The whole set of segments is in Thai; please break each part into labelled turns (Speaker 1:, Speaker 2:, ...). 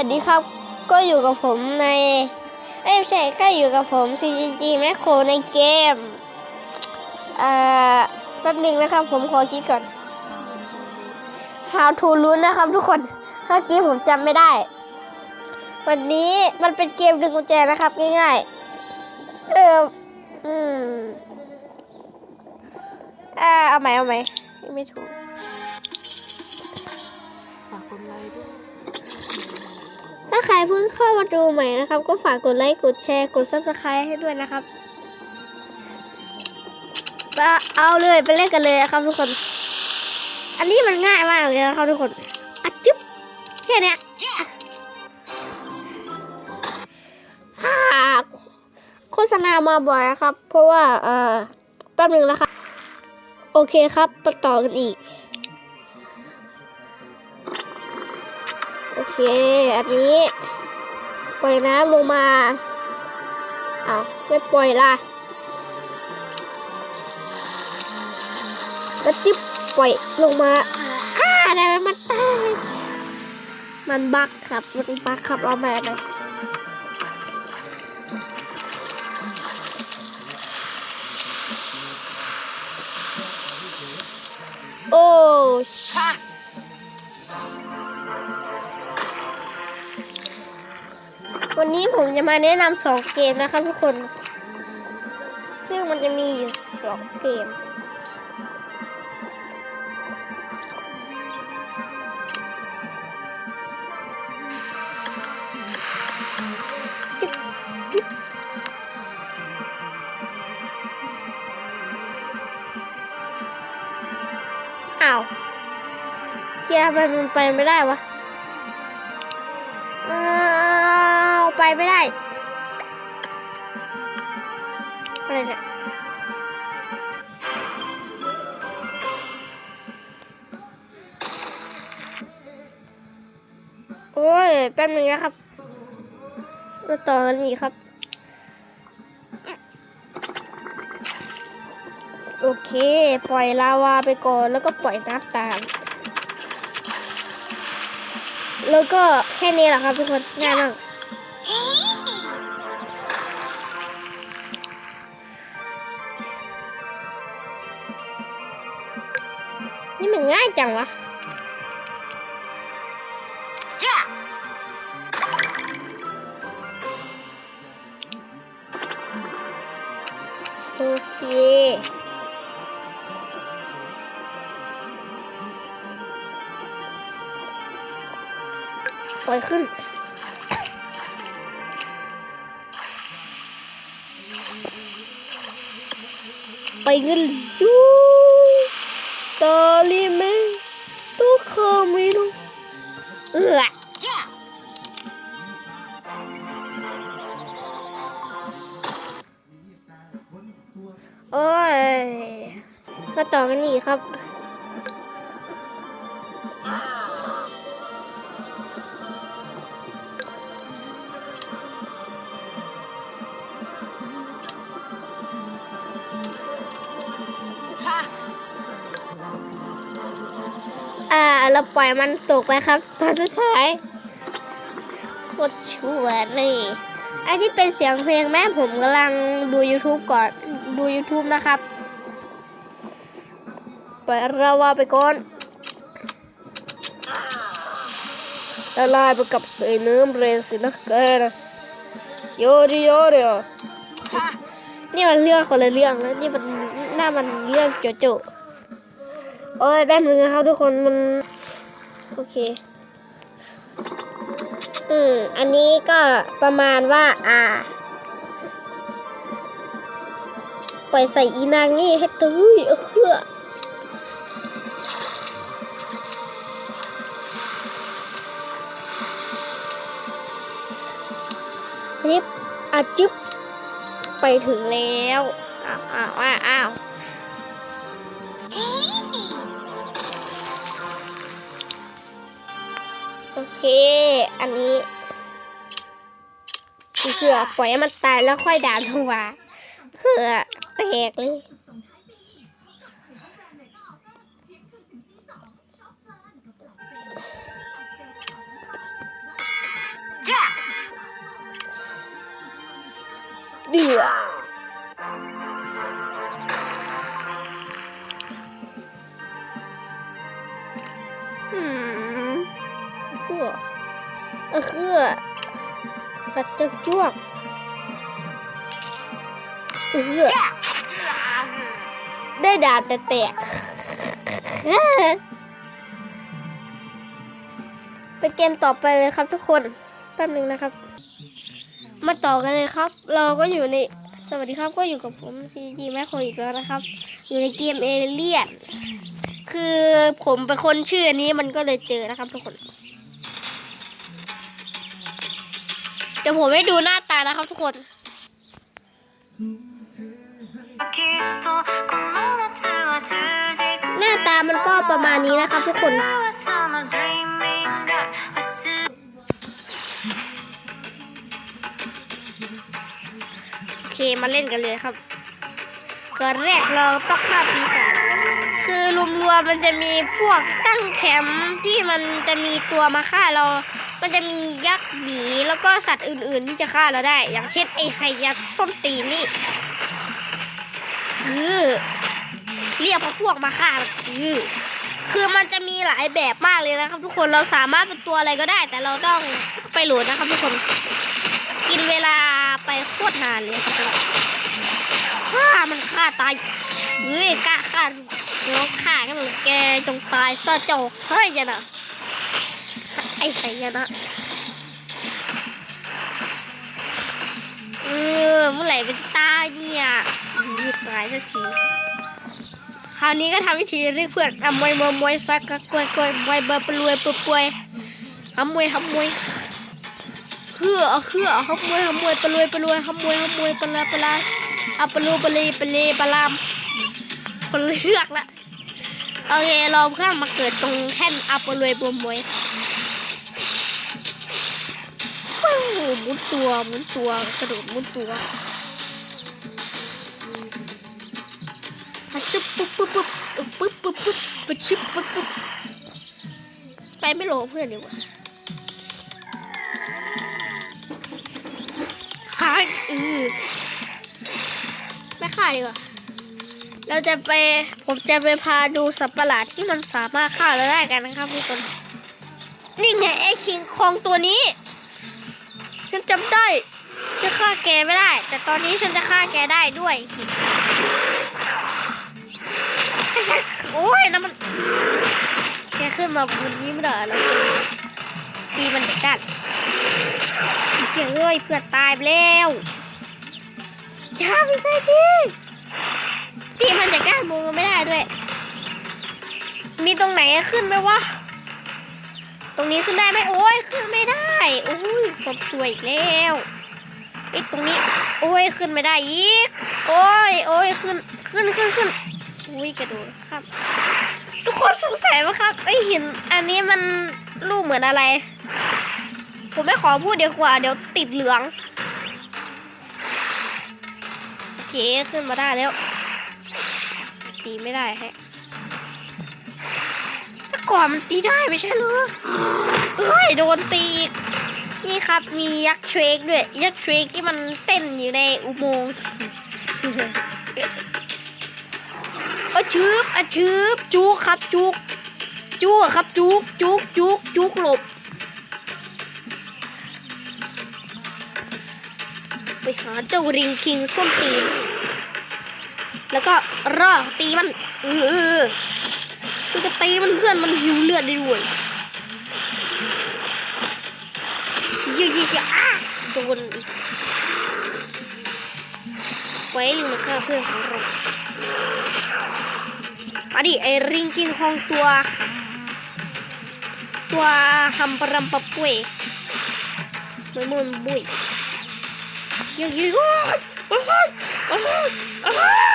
Speaker 1: วัสดีครับ ก็อยู่กับผมในเอ้ยไม่ใช่ก็อยู่กับผม CGG Macro ในเกมเอ่อแป๊บหนึ่งนะครับ ผมขอคิดก่อน How to ลุ้นนะครับทุกคนเมื่อกี้ผมจำไม่ได้ วันนี้มันเป็นเกมดึงกุญแจนะครับ ง่ายๆ เอออืมอ่าเอาใหมเอาใหมไม่ถูกาใครเพิ่งเข้ามาดูใหม่นะครับ ก็ฝากกดไลค์กดแชร์กด subscribe ให้ด้วยนะครับเอาเลยไปเล่นกันเลยนะครับทุกคน อันนี้มันง่ายมากเลยนะครับทุกคนอัดจึ๊บแค่นี้โฆษณามาบ่อยนะครับ เพราะว่าเออแป๊บหนึงนะครับ โอเคครับมาต่อกันอีก โอเค อันนี้ ปล่อยน้ำลงมาเอาไม่ปล่อยล่ะแล้วจิ๊บปล่อยลงมาอ้าได้ไหมมันตายมันบักครับ มันบักครับเอามาเวันนี้ผมจะมาแนะนำสองเกมนะครับทุกคน ซึ่งมันจะมีอยู่สองเกมจึ๊บอ้าว เคียร์ทำไมมันไปไม่ได้วะ ไปไม่ได้ อะไรเนี่ยโอ้ย แป๊บนึงนะครับ มาต่อกันอีกครับ โอเค ปล่อยลาวาไปก่อน แล้วก็ปล่อยน้ำตามแล้วก็แค่นี้แหละครับทุกคนง่ายมาก จังวะโอเค ปล่อยขึ้น ไปเงินดูตอลี อ้ยมาต่อกันอีกครับ อ่า เราปล่อยมันตกไปครับ ตอนสุดท้ายโคตรชั่วเลยไอ้ที่เป็นเสียงเพลงแม่ผมกำลังดู YouTube ก่อน ดู YouTube นะครับ ไปเราว่าไปก่อนละลายไปกับเสยน้ำเรนสินะเกินโยดิโยดิโอนี่มันเรื่องคนละเรื่องแล้วนี่มันหน่ามันเรื่องโจโจโอ้ยแป๊บนึงนะครับทุกคนมัน โอเค อืม อันนี้ก็ประมาณว่า อ่า ปล่อยใส่อีนางนี่ให้ตื้อเพื่อริบอาจึ๊บไปถึงแล้ว อ้าวอ้าวอ้าวโอเค อันนี้เผื่อปล่อยให้มันตายแล้วค่อยด่าลงมาเผื่อ แตกเลย เดือคืมเอเคือกัดจักจวกเออ ได้ดาบแต่แตก ไปเกมต่อไปเลยครับทุกคน แป๊บหนึ่งนะครับ มาต่อกันเลยครับ เราก็อยู่ใน สวัสดีครับก็อยู่กับผมซีจีแมคโครอีกแล้วนะครับ อยู่ในเกมเอเลียน คือผมเป็นคนชื่ออันนี้มันก็เลยเจอนะครับทุกคนเดี๋ยวผมให้ดูหน้าตานะครับทุกคน หน้าตามันก็ประมาณนี้นะครับทุกคนโอเคมาเล่นกันเลยครับก็แรกเราต้องฆ่าปีศาจคือรวมๆมมันจะมีพวกตั้งแคมป์ที่มันจะมีตัวมาฆ่าเรา มันจะมียักษ์หมีแล้วก็สัตว์อื่นๆที่จะฆ่าเราได้ อย่างเช่นไอ้ไฮยัดส้นตีนนี่ เออเรียกพวกมาฆ่าเออคือมันจะมีหลายแบบมากเลยนะครับ ทุกคนเราสามารถเป็นตัวอะไรก็ได้ แต่เราต้องไปโหลดนะครับทุกคน กินเวลาไปโคตรนานเลยครับฆ่ามันฆ่าตายเฮ้ยกล้าฆ่าแล้วฆ่ากันเลยแกจงตายซะเจ้าเฮ้ยยะนะไอ้ไห้ยะนะเออเมื่อไหร่มันจะตายเนี่ย ยุดตายสักที คราวนี้ก็ทำวิธีเรียกเพื่อนอะมวยมวยมวยซักกะกวยกวยมวยเบอร์ปลวยปลวยทำมวยทำมวยคือเอาคือเอาขโมยขโมวยปลวยปลวยขโมวยขโมวยปลาปลาเอาปลูปลีปลีปลามคนเลือกละโอเคเราข้ามมาเกิดตรงแท่นอัปลวยบวมวยว้าวหมุนตัวหมุนตัวกระโดดหมุนตัว ฮัชบปุ๊บปุ๊บปุ๊บปุ๊บปุ๊บปุ๊บปุ๊บชิบปุ๊บปุ๊บไปไม่ลงเพื่อนดีกว่าขายอือไม่ขายดีกว่าเราจะไปผมจะไปพาดูสัตว์ประหลาดที่มันสามารถฆ่าเราได้กันนะครับทุกคนนี่ไงไอ้คิงคองตัวนี้ ฉันจำได้ฉันฆ่าแกไม่ได้ แต่ตอนนี้ฉันจะฆ่าแกได้ด้วย ถ้าฉันโอ้ยนะมันแกขึ้นมาบนนี้ไม่ได้แล้วตีมันจากด้านอีเชี่ยเอ้ยเพื่อนตายไปแล้วอย่าไปใกล้ที่ที่มันจะกล้ามองไม่ได้ด้วย มีตรงไหนขึ้นไหมวะตรงนี้ขึ้นได้ไหมโอ้ยขึ้นไม่ได้โอ้ยผมสวยอีกแล้วอีกตรงนี้ โอ้ยขึ้นไม่ได้อีก โอ้ยโอ้ยขึ้นขึ้นขึ้นขึ้น อุ้ยกระโดดครับ ทุกคนสงสัยไหมครับไอหินอันนี้มันรูปเหมือนอะไร ผมไม่ขอพูดเดี๋ยวกว่า เดี๋ยวติดเหลืองโอเคขึ้นมาได้แล้ว ตีไม่ได้แฮะแต่ก่อนมันตีได้ไม่ใช่หรือเอ้ยโดนตีอีกนี่ครับมียักษ์เชรกด้วย ยักษ์เชรกที่มันเต้นอยู่ในอุโมงค์ ชืบอะชืบจุกครับจุกจุกครับจุกจุกจุกจุกหลบ ไปหาเจ้าริงคิงส้นตีน แล้วก็รอตีมันเออเออมันจะตีมันเพื่อนมันหิวเลือดได้ด้วยเยอะโดนอีก ไว้ลิงมาฆ่าเพื่อนของเรามาดิไอ้ริงกิงของตัว ตัวฮัมปรัมปะป่วยมันมันบุยยิงยิงโอ้ยโอ้ยโอ้ยโอ้ย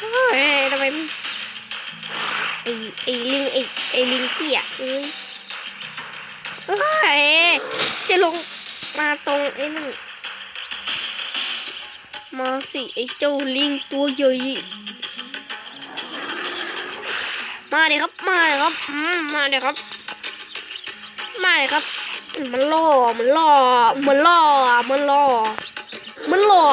Speaker 1: โอ้ยทำไมไอไอ้ลิงไอไอ้ลิงเตี้ยเอ้ยเอ้ยจะลงมาตรงไอ้นี่ มาสิไอ้เจ้าลิงตัวใหญ่มาเดี๋ยครับ มาเดี๋ยครับมาเดี๋ยครับ มาเลยครับ มันล่อ มันล่อ มันล่อ มันล่อ มันล่อ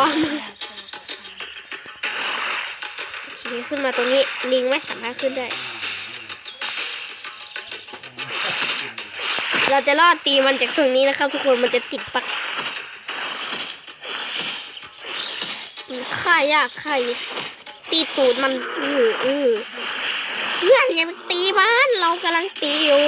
Speaker 1: โอเคขึ้นมาตรงนี้ ลิงไม่สามารถขึ้นได้ เราจะล่อตีมันจากตรงนี้นะครับ ทุกคน มันจะติดปัก มันฆ่ายากฆ่าอยู่ตีตูดมันอืออือเพื่อนอย่าไปตีมันเรากำลังตีอยู่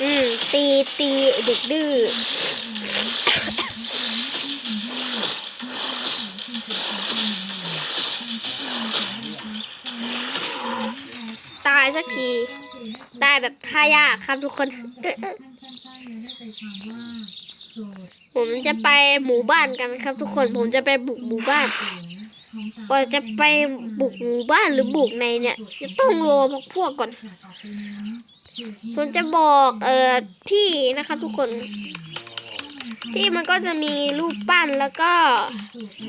Speaker 1: อืมตีตีเด็กดื้อ ตาย สักที ได้แบบท่ายากครับทุกคน ผมจะไปหมู่บ้านกันครับ ทุกคน ผมจะไปบุกหมู่บ้านก่อนจะไปบุกหมู่บ้านหรือบุกในเนี่ย จะต้องรอพวกพวกก่อน ผมจะบอกเอ่อที่นะครับ ทุกคน ที่มันก็จะมีรูปปั้นแล้วก็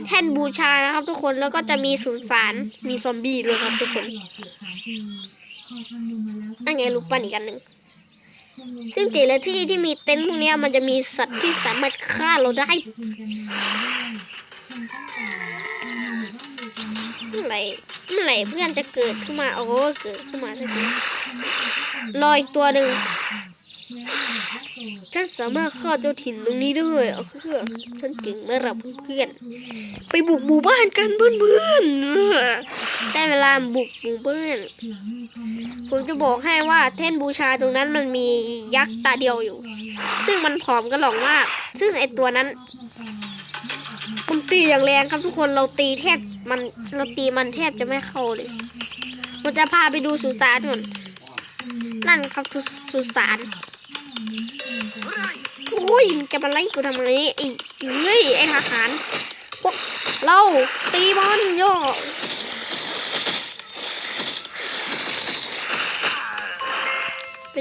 Speaker 1: แท่นบูชานะครับ ทุกคนแล้วก็จะมีสุสานมีซอมบี้ด้วยครับทุกคน นั่นไงรูปปั้นอีกอันหนึ่ง ซึ่งแต่ละที่ที่มีเต็นท์พวกเนี้ยมันจะมีสัตว์ที่สามารถฆ่าเราได้เมื่อไหร่เมื่อไหร่เพื่อนจะเกิดขึ้นมาโอ้เกิดขึ้นมาสักทีรออีกตัวหนึ่งฉันสามารถฆ่าเจ้าถิ่นตรงนี้ด้วยเอาเพื่อนฉันเก่งไม่รับเพื่อน ไปบุกหมู่บ้านกันเพื่อนๆได้เวลาบุกหมู่บ้าน ผมจะบอกให้ว่าแท่นบูชาตรงนั้นมันมียักษ์ตาเดียวอยู่ ซึ่งมันผอมกระหล่องมาก ซึ่งไอตัวนั้นมันตีอย่างแรงครับทุกคนเราตีแทบมันเราตีมันแทบจะไม่เข้าเลยผมจะพาไปดูสุสานก่อนนั่นครับทุสุสานโอ้ยมึงจะมาไล่กูทำไมไอ้เฮ้ยไอ้ทหารพวกเราตีบอลโย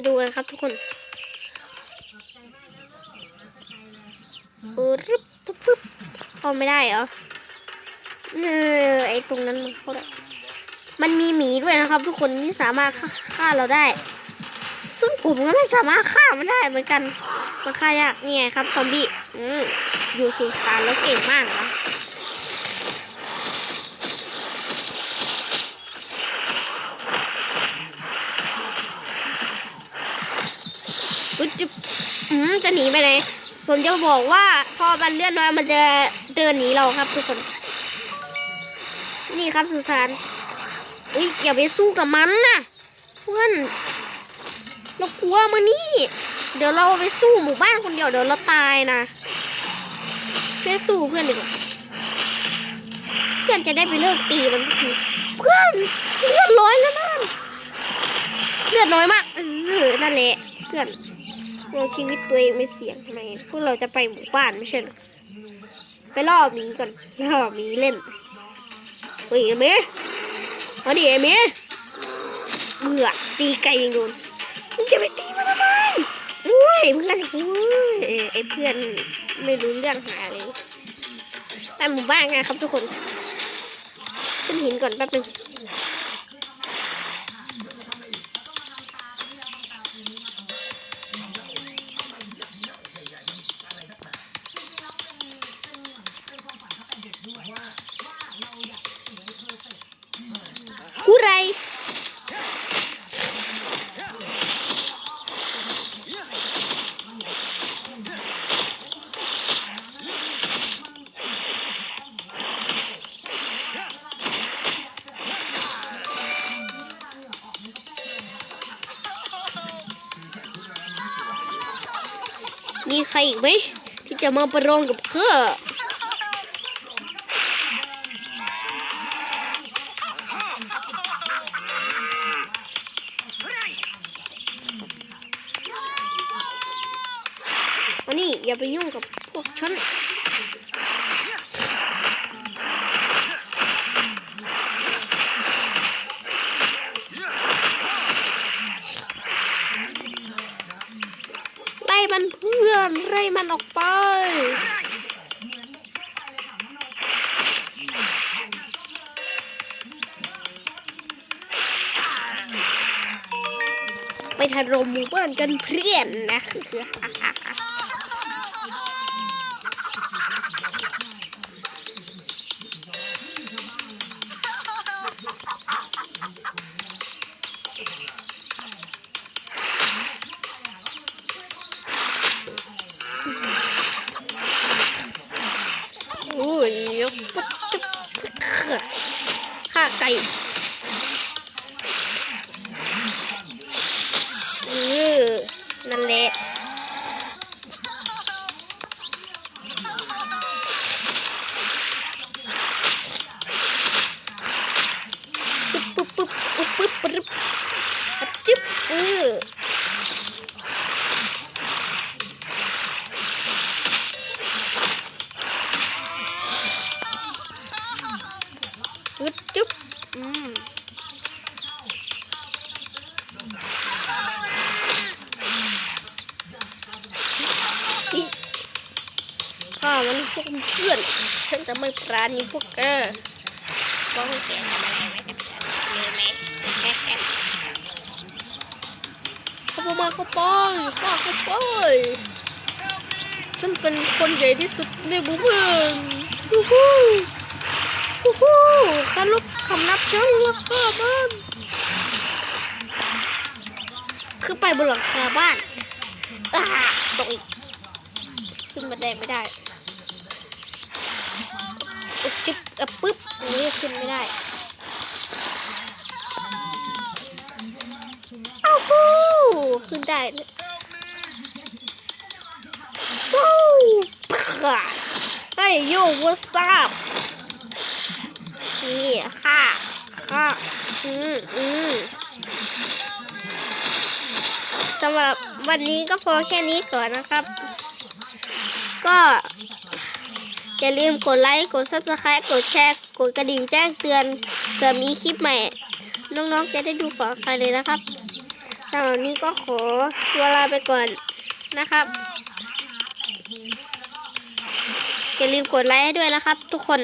Speaker 1: ดูกันครับทุกคนปึ๊บปึ๊บปึ๊บเข้าไม่ได้เหรอเออไอ้ตรงนั้นมันเข้าได้ มันมีหมีด้วยนะครับทุกคนที่สามารถฆ่าเราได้ ซึ่งผมก็ไม่สามารถฆ่ามันได้เหมือนกันมันฆ่ายากนี่ไงครับซอมบี้อืมอยู่สุสานแล้วเก่งมากนะอุ๊ยจะอืม จะหนีไปไหนผมจะบอกว่าพอมันเลื่อนน้อยมันจะเดินหนีเราครับทุกคน นี่ครับสุสานอุ้ยอย่าไปสู้กับมันนะเพื่อนเรากลัวมันนี่ เดี๋ยวเราไปสู้หมู่บ้านคนเดียวเดี๋ยวเราตายนะช่วยสู้เพื่อนดีกว่าเพื่อนจะได้ไปเลิกตีมันสักทีเพื่อนเลือดร้อยแล้วนั่นเลือดน้อยมากเออนั่นแหละเพื่อน เราชีวิตตัวเองไม่เสี่ยงทำไมพวกเราจะไปหมู่บ้านไม่ใช่หรอไปล่อหมีก่อนล่อหมีเล่นเฮ้ยเอเมเอาดิเอเมเบื่อตีไก่ยังโดนมึงจะไปตีมันทำไมอุ้ยเพื่อนอุ้ยไอ้เพื่อนไม่รู้เรื่องหาเลยไปหมู่บ้านกันครับทุกคนขึ้นหินก่อนแป๊บนึง มีใครอีกไหมที่จะมาประลองกับข้า อนไล่มันออกไปไปถล่มหมู่บ้านกันเพื่อนนะคือ ข้ จะไม่ปราณีพวกแกต้องแกทำอะไรไว้กับฉันรู้ไหมเข้ามาเข้าไปข้าเข้าไปฉันเป็นคนใหญ่ที่สุดในหมู่บ้านฮู้ฮู้ฮู้ฮู้ข้าลบคำนับฉันแล้วข้าบ้านขึ้นไปบนหลังคาบ้านตกอีก ขึ้นมาได้ไม่ได้ จิ๊บอะปึ๊บอันนี้ขึ้นไม่ได้เอาวฮู้ขึ้นได้สู้ปะเฮ้ยโยวัสซับนี่ค่ะค่ะอืมอืมสำหรับวันนี้ก็พอแค่นี้ก่อนนะครับ ก็ อย่าลืมกดไลค์กด subscribe กดแชร์ กดกระดิ่งแจ้งเตือนเผื่อมีคลิปใหม่ น้องๆจะได้ดูก่อนใครเลยนะครับสำหรับวันนี้ก็ขอตัวลาไปก่อนนะครับ อย่าลืมกดไลค์ให้ด้วยนะครับทุกคน